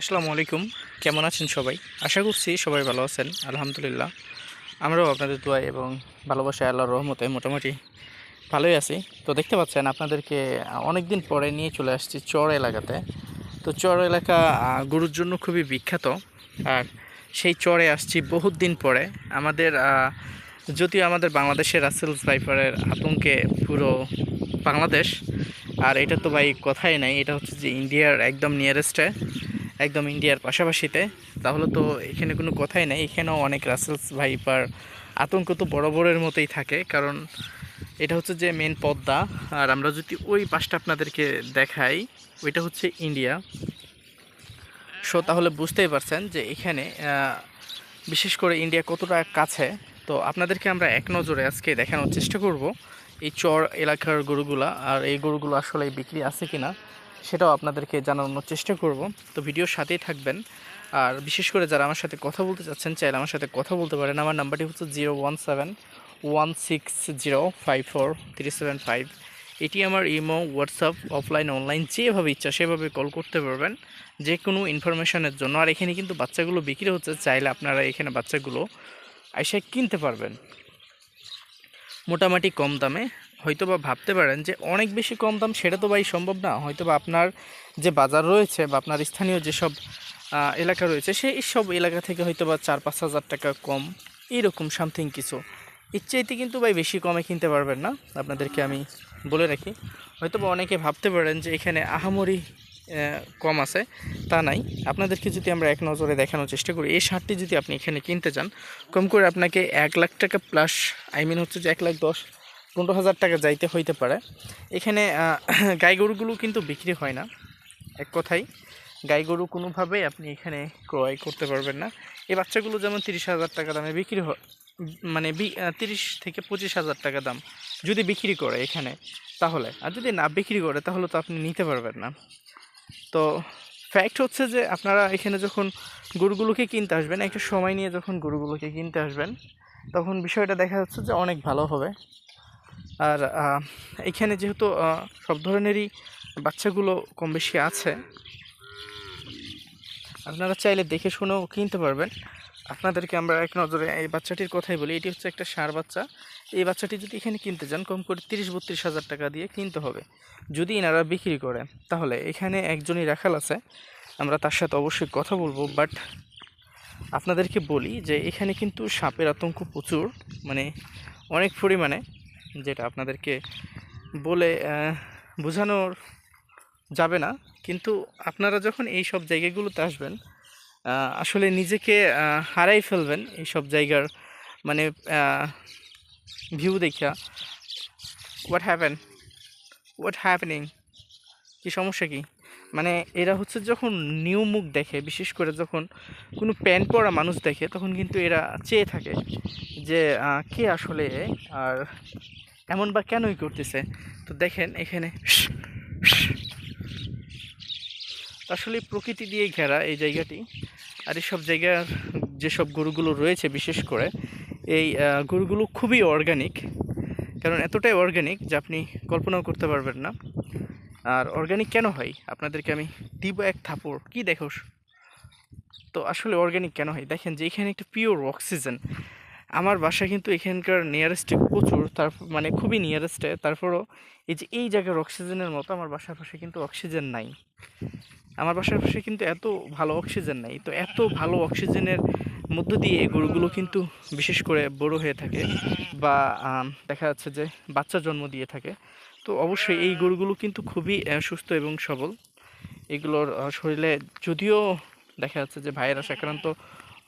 আসসালামু আলাইকুম। কেমন আছেন সবাই? আশা করছি সবাই ভালো আছেন, আলহামদুলিল্লাহ। আমরাও আপনাদের দোয়ায় এবং ভালোবাসায় আল্লাহর রহমতে মোটামুটি ভালোই আছি। তো দেখতে পাচ্ছেন, আপনাদেরকে অনেক দিন পরে নিয়ে চলে আসছি চর এলাকাতে। তো চর এলাকা গরুর জন্য খুবই বিখ্যাত। আর সেই চরে আসছি বহুত দিন পরে। আমাদের যদিও আমাদের বাংলাদেশের রাসেলস ভাইপারের আতঙ্কে পুরো বাংলাদেশ, আর এটা তো ভাই কথাই নাই, এটা হচ্ছে যে ইন্ডিয়ার একদম নিয়ারেস্টে একদম ইন্ডিয়ার পাশাপাশিতে। তাহলে তো এখানে কোনো কথাই নেই। এখানেও অনেক রাসেলস ভাইপার আতঙ্ক তো বরাবরের মতোই থাকে। কারণ এটা হচ্ছে যে মেন পদ্মা। আর আমরা যদি ওই পাশটা আপনাদেরকে দেখাই, ওইটা হচ্ছে ইন্ডিয়া। সো তাহলে বুঝতেই পারছেন যে এখানে বিশেষ করে ইন্ডিয়া কতটা কাছে। তো আপনাদেরকে আমরা এক নজরে আজকে দেখানোর চেষ্টা করব। এই চর এলাকার গরুগুলা, আর এই গরুগুলো আসলে বিক্রি আছে কিনা। সেটাও আপনাদেরকে জানানোর চেষ্টা করব। তো ভিডিওর সাথেই থাকবেন। আর বিশেষ করে যারা আমার সাথে কথা বলতে চাচ্ছেন, চাইলে আমার সাথে কথা বলতে পারেন। আমার নাম্বারটি হচ্ছে zero one seven one six zero five four three seven five. এটি আমার ইমো, হোয়াটসঅ্যাপ, অফলাইন, অনলাইন, যেভাবে ইচ্ছা সেভাবে কল করতে পারবেন। যে কোনো ইনফরমেশনের জন্য। আর এখানে কিন্তু বাচ্চাগুলো বিক্রি হচ্ছে, চাইলে আপনারা এখানে বাচ্চাগুলো এসে কিনতে পারবেন। মোটামুটি কম দামে। হয়তো বা ভাবতে পারেন যে অনেক বেশি কম দাম সেটা তো ভাই সম্ভব না। হয়তো বা আপনার যে বাজার রয়েছে বা আপনার স্থানীয় যেসব এলাকা রয়েছে, সেই সব এলাকা থেকে হয়তো বা চার পাঁচ হাজার টাকা কম এইরকম সামথিং কিছু। চাইতে কিন্তু ভাই বেশি কমে কিনতে পারবেন না, আপনাদেরকে আমি বলে রাখি। হয়তো বা অনেকে ভাবতে পারেন যে এখানে আহামরি কম আছে, তা নাই। আপনাদেরকে যদি আমরা এক নজরে দেখানোর চেষ্টা করি, এই শার্টটি যদি আপনি এখানে কিনতে চান, কম করে আপনাকে এক লাখ টাকা প্লাস আই মিন হচ্ছে যে এক লাখ দশ পনেরো হাজার টাকা যাইতে হইতে পারে। এখানে গাই গরুগুলো কিন্তু বিক্রি হয় না। এক কথাই গাই গরু কোনোভাবেই আপনি এখানে ক্রয় করতে পারবেন না। এই বাচ্চাগুলো যেমন তিরিশ হাজার টাকা দামে বিক্রি হয় মানে তিরিশ থেকে পঁচিশ হাজার টাকা দাম যদি বিক্রি করে এখানে, তাহলে। আর যদি না বিক্রি করে, তাহলে তো আপনি নিতে পারবেন না। তো ফ্যাক্ট হচ্ছে যে, আপনারা এখানে যখন গরুগুলোকে কিনতে আসবেন, একটা সময় নিয়ে যখন গরুগুলোকে কিনতে আসবেন, তখন বিষয়টা দেখা যাচ্ছে যে অনেক ভালো হবে। আর এখানে যেহেতু সব ধরনেরই বাচ্চাগুলো কম বেশি আছে, আপনারা চাইলে দেখে শুনেও কিনতে পারবেন। আপনাদেরকে আমরা এক নজরে এই বাচ্চাটির কথাই বলি, এটি হচ্ছে একটা সার বাচ্চা। এই বাচ্চাটি যদি এখানে কিনতে যান, কম করে তিরিশ বত্রিশ হাজার টাকা দিয়ে কিনতে হবে। যদি এনারা বিক্রি করে তাহলে এখানে একজনই রাখাল আছে। আমরা তার সাথে অবশ্যই কথা বলব, বাট আপনাদেরকে বলি যে এখানে কিন্তু সাপের আতঙ্ক প্রচুর মানে অনেক পরিমাণে। যেটা আপনাদেরকে বলে বোঝানোর যাবে না। কিন্তু আপনারা যখন এই সব জায়গাগুলোতে আসবেন আসলে নিজেকে হারাই ফেলবেন এই সব জায়গার মানে ভিউ দেখিয়া। হোয়াট হ্যাপেন হোয়াট হ্যাপেনিং কী সমস্যা কি? মানে এরা হচ্ছে যখন নিউ মুখ দেখে, বিশেষ করে যখন কোনো প্যান্ট পরা মানুষ দেখে, তখন কিন্তু এরা চেয়ে থাকে যে কে আসলে আর এমন বা কেনই করতেছে। তো দেখেন এখানে আসলে প্রকৃতি দিয়ে ঘেরা এই জায়গাটি। আর এইসব জায়গার যেসব গরুগুলো রয়েছে, বিশেষ করে এই গরুগুলো খুবই অর্গানিক কারণ এতটাই অর্গানিক যে আপনি কল্পনাও করতে পারবেন না। আর অর্গানিক কেন হয়? আপনাদেরকে আমি দিব এক থাপড়। কি দেখো? তো আসলে অর্গানিক কেন হয়? দেখেন যে এখানে একটা পিওর অক্সিজেন আমার বাসা কিন্তু এখানকার নিয়ারেস্টে প্রচুর, তার মানে খুবই নিয়ারেস্টে তারপরও এই যে এই জায়গার অক্সিজেনের মতো আমার বাসার পাশে কিন্তু অক্সিজেন নাই। আমার বাসার পাশে কিন্তু এত ভালো অক্সিজেন নাই। তো এত ভালো অক্সিজেনের মধ্য দিয়ে গরুগুলো কিন্তু বিশেষ করে বড় হয়ে থাকে বা দেখা যাচ্ছে যে বাচ্চা জন্ম দিয়ে থাকে। তো অবশ্যই এই গরুগুলো কিন্তু খুবই সুস্থ এবং সবল। এগুলোর শরীরে যদিও দেখা যাচ্ছে যে ভাইরাস আক্রান্ত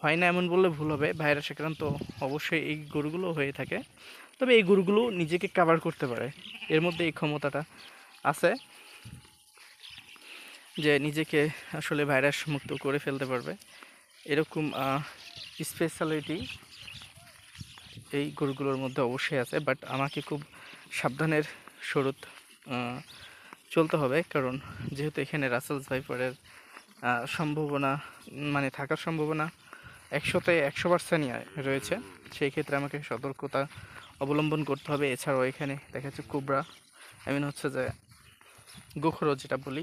হয় না এমন বললে ভুল হবে, ভাইরাস আক্রান্ত অবশ্যই এই গরুগুলো হয়ে থাকে। তবে এই গরুগুলো নিজেকে কাভার করতে পারে। এর মধ্যে এই ক্ষমতাটা আছে যে নিজেকে আসলে ভাইরাস মুক্ত করে ফেলতে পারবে। এরকম স্পেশালিটি এই গরুগুলোর মধ্যে অবশ্যই আছে বাট আমাকে খুব সাবধানের আহ, চলতে হবে। কারণ যেহেতু এখানে রাসেলস ভাইপারের সম্ভাবনা মানে থাকার সম্ভাবনা একশোতে একশো পার্সেন্টই রয়েছে সেই ক্ষেত্রে আমাকে সতর্কতা অবলম্বন করতে হবে। এছাড়াও এখানে দেখা যাচ্ছে কোবরা আই মিন হচ্ছে যে গোখরো যেটা বলি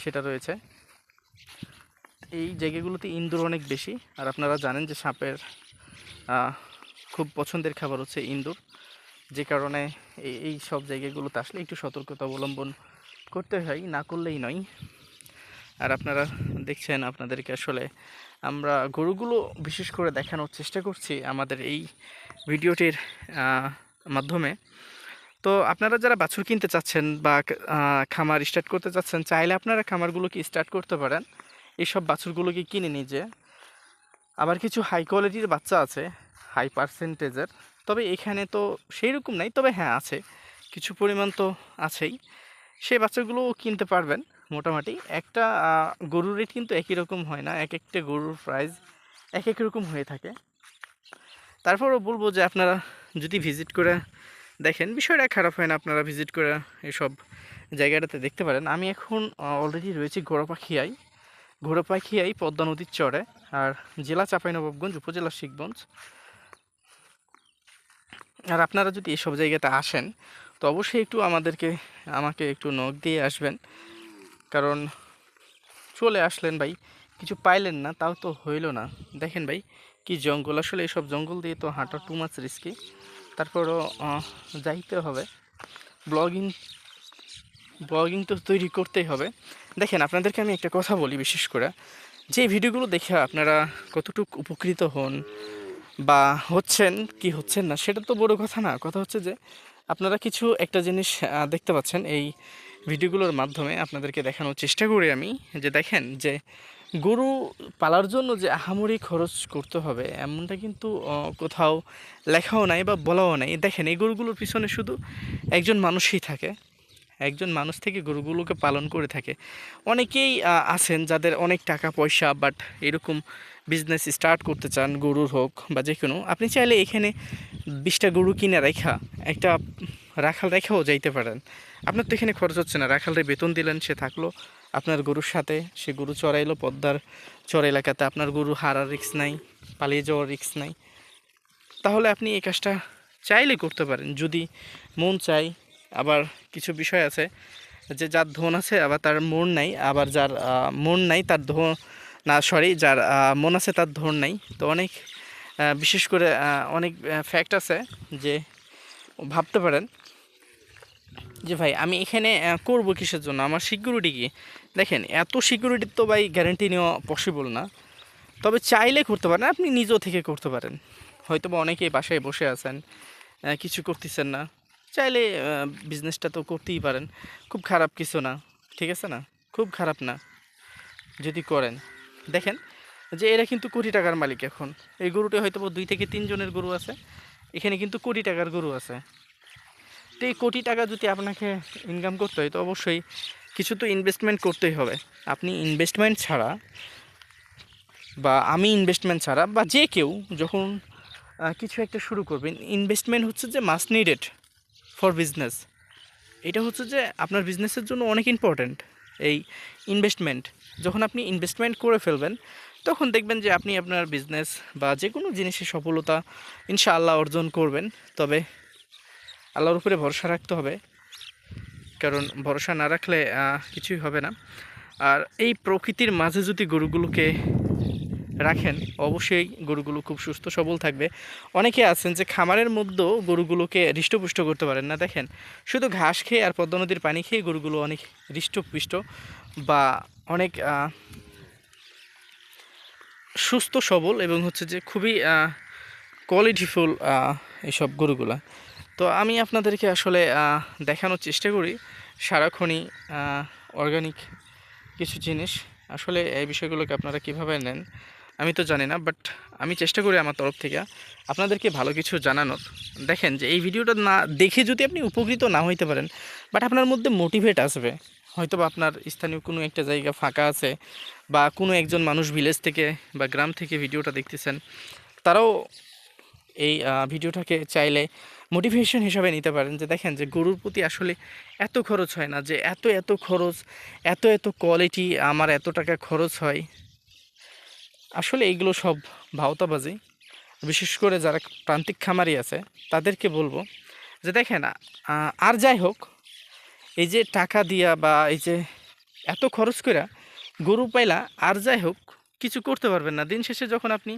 সেটা রয়েছে। এই জায়গাগুলোতে ইন্দুর অনেক বেশি আর আপনারা জানেন যে সাপের খুব পছন্দের খাবার হচ্ছে ইন্দুর। যে কারণে এই সব জায়গাগুলোতে আসলে একটু সতর্কতা অবলম্বন করতে হয়, না করলেই নয়। আর আপনারা দেখছেন আপনাদেরকে আসলে আমরা গরুগুলো বিশেষ করে দেখানোর চেষ্টা করছি আমাদের এই ভিডিওটির মাধ্যমে। তো আপনারা যারা বাছুর কিনতে চাচ্ছেন বা খামার স্টার্ট করতে চাচ্ছেন, চাইলে আপনারা খামারগুলোকে স্টার্ট করতে পারেন। এইসব বাছুরগুলোকে কিনে নিজে আবার কিছু হাই কোয়ালিটির বাচ্চা আছে হাই পার্সেন্টেজের তবে এখানে তো সেই রকম নাই। তবে হ্যাঁ আছে। কিছু পরিমাণ তো আছেই। সেই বাচ্চাগুলোও কিনতে পারবেন মোটামুটি। একটা গরুর রেট কিন্তু একই রকম হয় না। এক একটা গরুর প্রাইস এক এক রকম হয়ে থাকে। তারপরও বলব যে আপনারা যদি ভিজিট করে দেখেন, বিষয়টা খারাপ হয় না। আপনারা ভিজিট করে এসব জায়গাটাতে দেখতে পারেন। আমি এখন অলরেডি রয়েছি ঘোড়াপাখিয়ায় ঘোড়াপাখিয়াই পদ্মা নদীর চরে। আর জেলা চাঁপাইনবাবগঞ্জ, উপজেলা শিখগঞ্জ। আর আপনারা যদি এসব জায়গাতে আসেন, তো অবশ্যই একটু আমাদেরকে, আমাকে একটু নখ দিয়ে আসবেন। কারণ চলে আসলেন ভাই, কিছু পাইলেন না, তাও তো হইল না। দেখেন ভাই, কি জঙ্গল। আসলে এসব জঙ্গল দিয়ে তো হাঁটা টু মাছ রিস্কি তারপরও যাইতে হবে। ব্লগিং ব্লগিং তো তৈরি করতেই হবে। দেখেন, আপনাদেরকে আমি একটা কথা বলি বিশেষ করে। যে ভিডিওগুলো দেখে আপনারা কতটুকু উপকৃত হন বা হচ্ছেন, কি হচ্ছেন না, সেটা তো বড় কথা না। কথা হচ্ছে যে, আপনারা কিছু একটা জিনিস দেখতে পাচ্ছেন এই ভিডিওগুলোর মাধ্যমে আপনাদেরকে দেখানোর চেষ্টা করি আমি। যে দেখেন, যে গরু পালার জন্য যে আহামরি খরচ করতে হবে, এমনটা কিন্তু কোথাও লেখাও নাই বা বলাও নাই। দেখেন, এই গরুগুলোর পিছনে শুধু একজন মানুষই থাকে। একজন মানুষ থেকে গরুগুলোকে পালন করে থাকে। অনেকেই আছেন যাদের অনেক টাকা পয়সা বাট এরকম বিজনেস স্টার্ট করতে চান, গরুর হোক বা যে কোনো, আপনি চাইলে এখানে বিশটা গরু কিনে রেখা, একটা রাখাল রেখাও যাইতে পারেন। আপনার তো এখানে খরচ হচ্ছে না, রাখালরে বেতন দিলেন, সে থাকল, আপনার গরুর সাথে, সে গরু চড়াইলো, পদ্মার চর এলাকাতে আপনার গরু হারার রিক্স নাই, পালিয়ে যাওয়ার রিক্স নাই। তাহলে আপনি এই কাজটা চাইলে করতে পারেন, যদি মন চাই আবার কিছু বিষয় আছে যে যার ধন আছে, আবার তার মন নাই, আবার যার মন নাই তার ধন, না সরি যার মন আছে তার ধন নাই। তো অনেক বিশেষ করে অনেক ফ্যাক্ট আছে যে ভাবতে পারেন যে ভাই, আমি এখানে করব কিসের জন্য? আমার সিকিউরিটি কি? দেখেন, এত সিকিউরিটির তো ভাই গ্যারেন্টি নেওয়া পসিবল না। তবে চাইলে করতে পারেন, আপনি নিজেও থেকে করতে পারেন। হয়তো বা অনেকেই বাসায় বসে আছেন কিছু করতেছেন না। চাইলে বিজনেসটা তো করতেই পারেন। খুব খারাপ কিছু না, ঠিক আছে না? খুব খারাপ না, যদি করেন। দেখেন যে এরা কিন্তু কোটি টাকার মালিক এখন। এই গরুটা হয়তো দুই থেকে তিনজনের গরু আছে, এখানে কিন্তু কোটি টাকার গরু আছে। তো এই কোটি টাকা যদি আপনাকে ইনকাম করতে হয়, তো অবশ্যই কিছু তো ইনভেস্টমেন্ট করতেই হবে। আপনি ইনভেস্টমেন্ট ছাড়া বা আমি ইনভেস্টমেন্ট ছাড়া বা যে কেউ যখন কিছু একটা শুরু করবেন ইনভেস্টমেন্ট হচ্ছে যে মাস নিডেড ফর বিজনেস। এটা হচ্ছে যে আপনার বিজনেসের জন্য অনেক ইম্পর্ট্যান্ট এই ইনভেস্টমেন্ট যখন আপনি ইনভেস্টমেন্ট করে ফেলবেন, তখন দেখবেন যে আপনি আপনার বিজনেস বা যে কোনো জিনিসে সফলতা ইনশাআল্লাহ অর্জন করবেন। তবে আল্লাহর উপরে ভরসা রাখতে হবে। কারণ ভরসা না রাখলে কিছুই হবে না। আর এই প্রকৃতির মাঝে যদি গরুগুলোকে রাখেন, অবশ্যই গরুগুলো খুব সুস্থ, সবল থাকবে। অনেকে আছেন যে খামারের মধ্যেও গরুগুলোকে হৃষ্টপুষ্ট করতে পারেন না, দেখেন। শুধু ঘাস খেয়ে আর পদ্মা নদীর পানি খেয়ে গরুগুলো অনেক হৃষ্টপুষ্ট বা অনেক সুস্থ, সবল এবং হচ্ছে যে খুবই কোয়ালিটিফুল এইসব গরুগুলা। তো আমি আপনাদেরকে আসলে দেখানোর চেষ্টা করি সারাক্ষণই অর্গানিক কিছু জিনিস। আসলে এই বিষয়গুলোকে আপনারা কীভাবে নেন? আমি তো জানি না বাট আমি চেষ্টা করি আমার তরফ থেকে আপনাদেরকে ভালো কিছু জানানোর। দেখেন যে এই ভিডিওটা না, দেখে যদি আপনি উপকৃত না হইতে পারেন বাট আপনার মধ্যে মোটিভেট আসবে। হয়তো বা আপনার স্থানীয় কোনো একটা জায়গা ফাঁকা আছে, বা কোনো একজন মানুষ ভিলেজ থেকে বা গ্রাম থেকে ভিডিওটা দেখতেছেন, তারাও এই ভিডিওটাকে চাইলে মোটিভেশন হিসাবে নিতে পারেন। যে দেখেন যে গরুর প্রতি আসলে এত খরচ হয় না, যে এত এত খরচ, এত এত কোয়ালিটি আমার এত টাকা খরচ হয়। আসলে এইগুলো সব ভাওতাবাজি। বিশেষ করে যারা প্রান্তিক খামারি আছে, তাদেরকে বলব যে দেখেন আর যাই হোক, এই যে টাকা দিয়া বা এই যে এত খরচ করে গরু পাইলা, আর যাই হোক, কিছু করতে পারবেন না। দিন শেষে যখন আপনি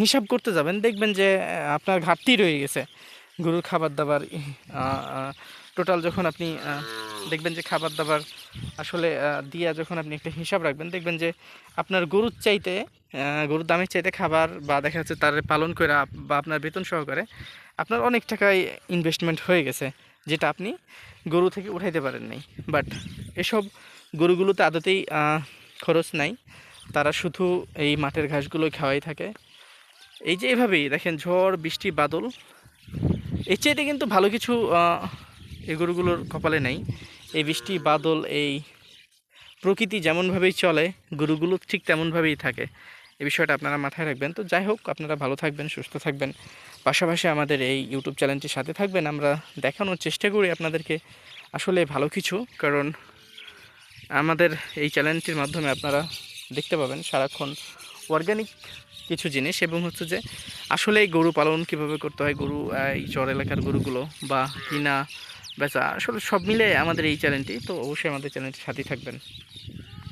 হিসাব করতে যাবেন, দেখবেন যে আপনার ঘাটতি রয়ে গেছে। গরুর খাবার দাবার টোটাল যখন আপনি দেখবেন যে খাবার দাবার আসলে দিয়া যখন আপনি একটা হিসাব রাখবেন, দেখবেন যে আপনার গরুর চাইতে গরুর দামের চাইতে খাবার বা দেখা যাচ্ছে তার পালন করে বা আপনার বেতন সহকারে আপনার অনেক টাকায় ইনভেস্টমেন্ট হয়ে গেছে, যেটা আপনি গরু থেকে উঠাইতে পারেন নাই। বাট এসব গরুগুলোতে আদতেই খরচ নাই। তারা শুধু এই মাঠের ঘাসগুলো খাওয়াই থাকে। এই যে এভাবেই, দেখেন ঝড়, বৃষ্টি, বাদল, এর চাইতে কিন্তু ভালো কিছু এই গরুগুলোর কপালে নেই। এই বৃষ্টি, বাদল, এই প্রকৃতি যেমনভাবেই চলে, গরুগুলো ঠিক তেমনভাবেই থাকে। এই বিষয়টা আপনারা মাথায় রাখবেন। তো যাই হোক, আপনারা ভালো থাকবেন, সুস্থ থাকবেন। পাশাপাশি আমাদের এই ইউটিউব চ্যানেলটির সাথে থাকবেন। আমরা দেখানোর চেষ্টা করি আপনাদেরকে আসলে ভালো কিছু, কারণ আমাদের এই চ্যানেলটির মাধ্যমে আপনারা দেখতে পাবেন সারাক্ষণ অর্গানিক কিছু জিনিস এবং হচ্ছে যে আসলে গরু পালন কীভাবে করতে হয়, গরু এই চর এলাকার গরুগুলো বা কিনা বেচা আসলে সব মিলে আমাদের এই চ্যানেলটি তো অবশ্যই আমাদের চ্যানেলটি সাথেই থাকবেন।